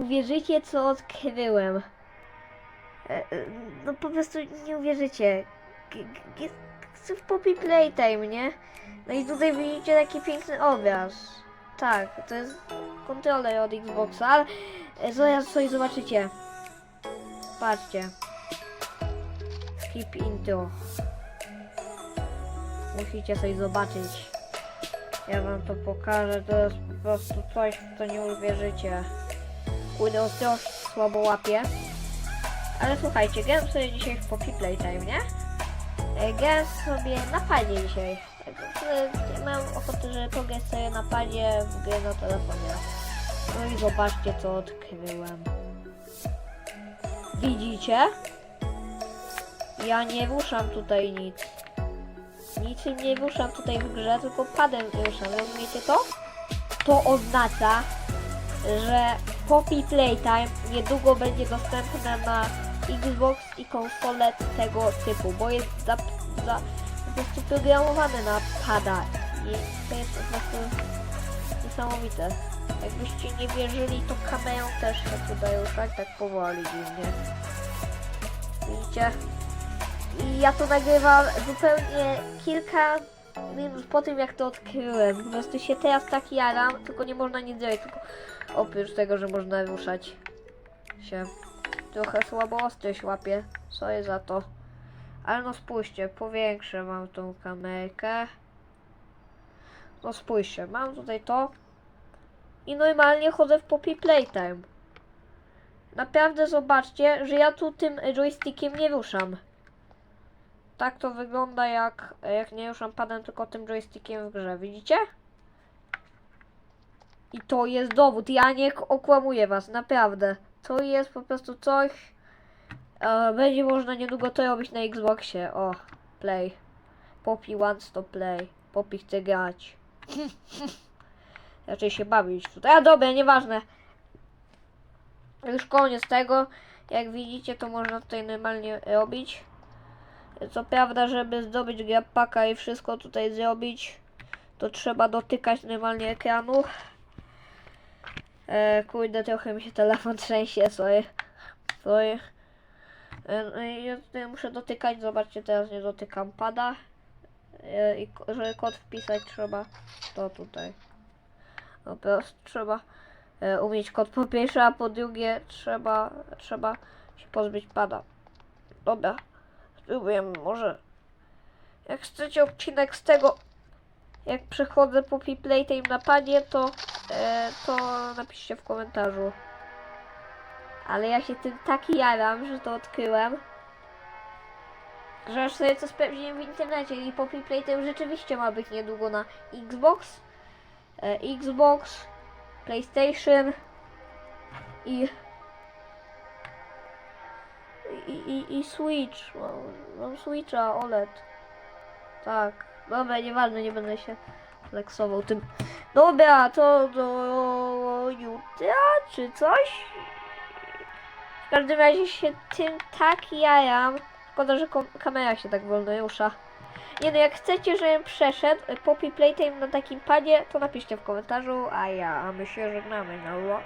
Uwierzycie, co odkryłem. E, e, No po prostu nie uwierzycie. Jest w Poppy Playtime, nie? No i tutaj widzicie taki piękny obraz. Tak, to jest kontroler od Xboxa, ale e, zaraz coś zobaczycie. Patrzcie. Skip intro. Musicie coś zobaczyć. Ja wam to pokażę, to jest po prostu coś, w co nie uwierzycie. Kurde, ostro słabo łapie. Ale słuchajcie, grałem sobie dzisiaj w Poppy Playtime, nie? E, Grałem sobie na padzie dzisiaj. E, Mam ochotę, żeby pograć sobie na padzie w grę na telefonie. No i zobaczcie, co odkryłem. Widzicie? Ja nie ruszam tutaj nic. Niczym nie ruszam tutaj w grze, tylko padem ruszam. Rozumiecie to? To oznacza, że Poppy Playtime niedługo będzie dostępne na Xbox i konsole tego typu, bo jest za, za, po prostu programowane na pada i to jest po prostu niesamowite. Jakbyście nie wierzyli, to kamerą też się tutaj ruszać tak powoli dziwnie. Widzicie? I ja to nagrywam zupełnie kilka minut po tym, jak to odkryłem. Po prostu się teraz tak jaram, tylko nie można nic zrobić, tylko oprócz tego, że można ruszać się. Trochę słabo ostrość łapie. Sorry za to. Ale no spójrzcie, powiększę mam tą kamerkę. No spójrzcie, mam tutaj to. I normalnie chodzę w Poppy Playtime. Naprawdę zobaczcie, że ja tu tym joystickiem nie ruszam. Tak to wygląda jak, jak nie ruszam padem, tylko tym joystickiem w grze. Widzicie? I to jest dowód. Ja nie okłamuję was, naprawdę. To jest po prostu coś. E, będzie można niedługo to robić na Xboxie. O, play. Poppy wants to play. Poppy chce grać. Raczej się bawić tutaj. A dobra, nieważne. Już koniec tego. Jak widzicie, to można tutaj normalnie robić. Co prawda, żeby zdobyć grabpaka i wszystko tutaj zrobić, to trzeba dotykać normalnie ekranu. E, kurde, trochę mi się telefon trzęsie, sorry. Sorry. E, no ja tutaj muszę dotykać, zobaczcie, teraz nie dotykam pada. E, I żeby kod wpisać trzeba to tutaj. No teraz trzeba e, umieć kod po pierwsze, a po drugie trzeba, trzeba się pozbyć pada. Dobra, spróbujemy może. Jak chcecie odcinek z tego, jak przechodzę po Playtime na padzie, to, e, to napiszcie w komentarzu. Ale ja się tym tak jaram, że to odkryłem. Że aż sobie to sprawdziłem w internecie i Poppy Playtime rzeczywiście ma być niedługo na Xbox, e, Xbox, PlayStation i i, i, i Switch. Mam, mam Switcha OLED. Tak. Dobra, nieważne, nie będę się flexował tym. Dobra, to do jutra czy coś? W każdym razie się tym tak jaram. Szkoda, że kamera się tak wolno rusza. Nie no, jak chcecie, żebym przeszedł y, Poppy Playtime na takim padzie, to napiszcie w komentarzu, a ja, a my się żegnamy, no.